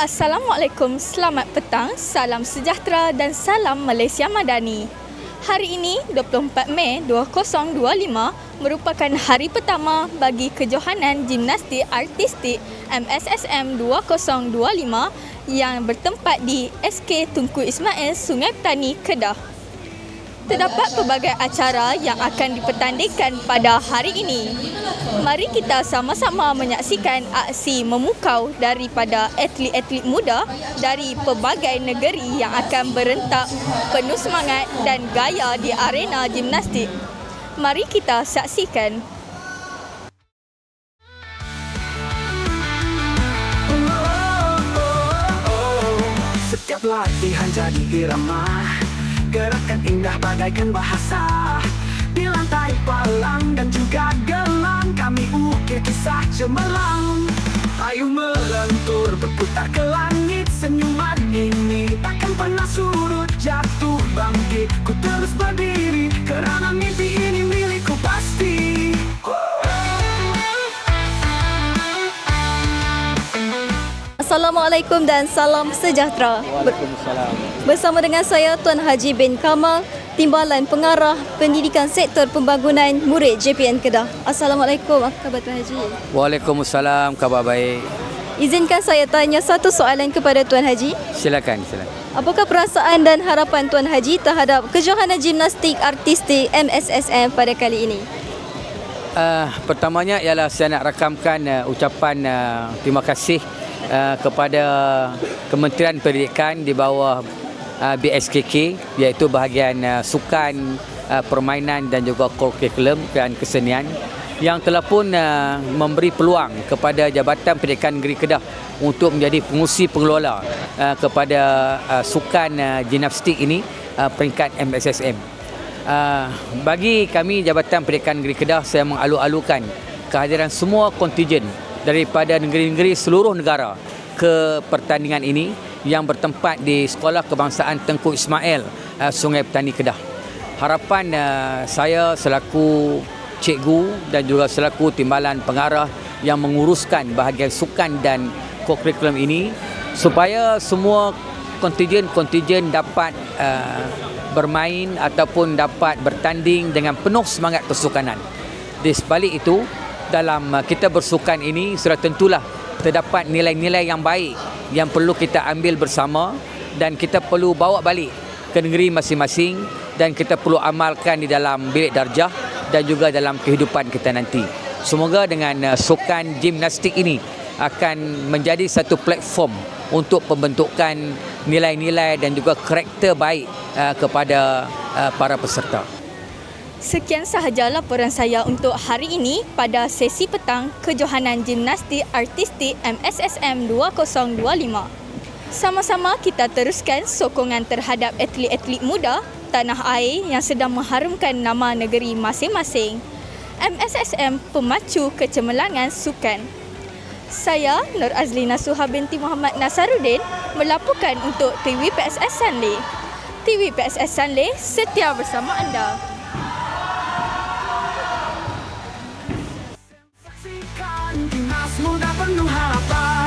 Assalamualaikum, selamat petang, salam sejahtera dan salam Malaysia Madani. Hari ini, 24 Mei 2025 merupakan hari pertama bagi kejohanan gimnastik artistik MSSM 2025 yang bertempat di SK Tunku Ismail, Sungai Petani, Kedah. Terdapat pelbagai acara yang akan dipertandingkan pada hari ini. Mari kita sama-sama menyaksikan aksi memukau daripada atlet-atlet muda dari pelbagai negeri yang akan berentak penuh semangat dan gaya di arena gimnastik. Mari kita saksikan. Setiap latihan jadi irama Gerakan indah bagaikan bahasa. Di lantai palang dan juga gelang Kami ukir kisah cemerlang. Ayu melentur berputar ke Assalamualaikum dan salam sejahtera. Waalaikumsalam. Bersama dengan saya Tuan Haji bin Kamal, Timbalan Pengarah Pendidikan Sektor Pembangunan Murid JPN Kedah. Assalamualaikum. Apa khabar Tuan Haji? Waalaikumsalam. Khabar baik. Izinkan saya tanya satu soalan kepada Tuan Haji. Silakan, silakan. Apakah perasaan dan harapan Tuan Haji terhadap kejohanan gimnastik artistik MSSM pada kali ini? Uh, pertamanya ialah saya nak rakamkan uh, ucapan uh, terima kasih uh, kepada Kementerian Pendidikan di bawah uh, BSKK iaitu bahagian uh, sukan, uh, permainan dan juga kurikulum dan kesenian yang telah pun uh, memberi peluang kepada Jabatan Pendidikan Negeri Kedah untuk menjadi pengusi pengelola uh, kepada uh, sukan uh, gimnastik ini uh, peringkat MSSM. Uh, bagi kami Jabatan Pendidikan Negeri Kedah saya mengalu-alukan kehadiran semua kontingen daripada negeri-negeri seluruh negara ke pertandingan ini yang bertempat di Sekolah Kebangsaan Tengku Ismail uh, Sungai Petani Kedah. Harapan uh, saya selaku cikgu dan juga selaku timbalan pengarah yang menguruskan bahagian sukan dan kurikulum ini supaya semua kontingen-kontingen dapat uh, bermain ataupun dapat bertanding dengan penuh semangat kesukanan. Di sebalik itu, dalam uh, kita bersukan ini sudah tentulah terdapat nilai-nilai yang baik yang perlu kita ambil bersama dan kita perlu bawa balik ke negeri masing-masing dan kita perlu amalkan di dalam bilik darjah dan juga dalam kehidupan kita nanti. Semoga dengan uh, sukan gimnastik ini akan menjadi satu platform untuk pembentukan nilai-nilai dan juga karakter baik uh, kepada para peserta. Sekian sahaja laporan saya untuk hari ini pada sesi petang kejohanan gimnastik artistik MSSM 2025. Sama-sama kita teruskan sokongan terhadap atlet-atlet muda tanah air yang sedang mengharumkan nama negeri masing-masing. MSSM pemacu kecemerlangan sukan. Saya Nur Azlina Suha binti Muhammad Nasaruddin melaporkan untuk TV PSS Sunley. TV PSS Sunley setia bersama anda. Saksikan timnas muda penuh harapan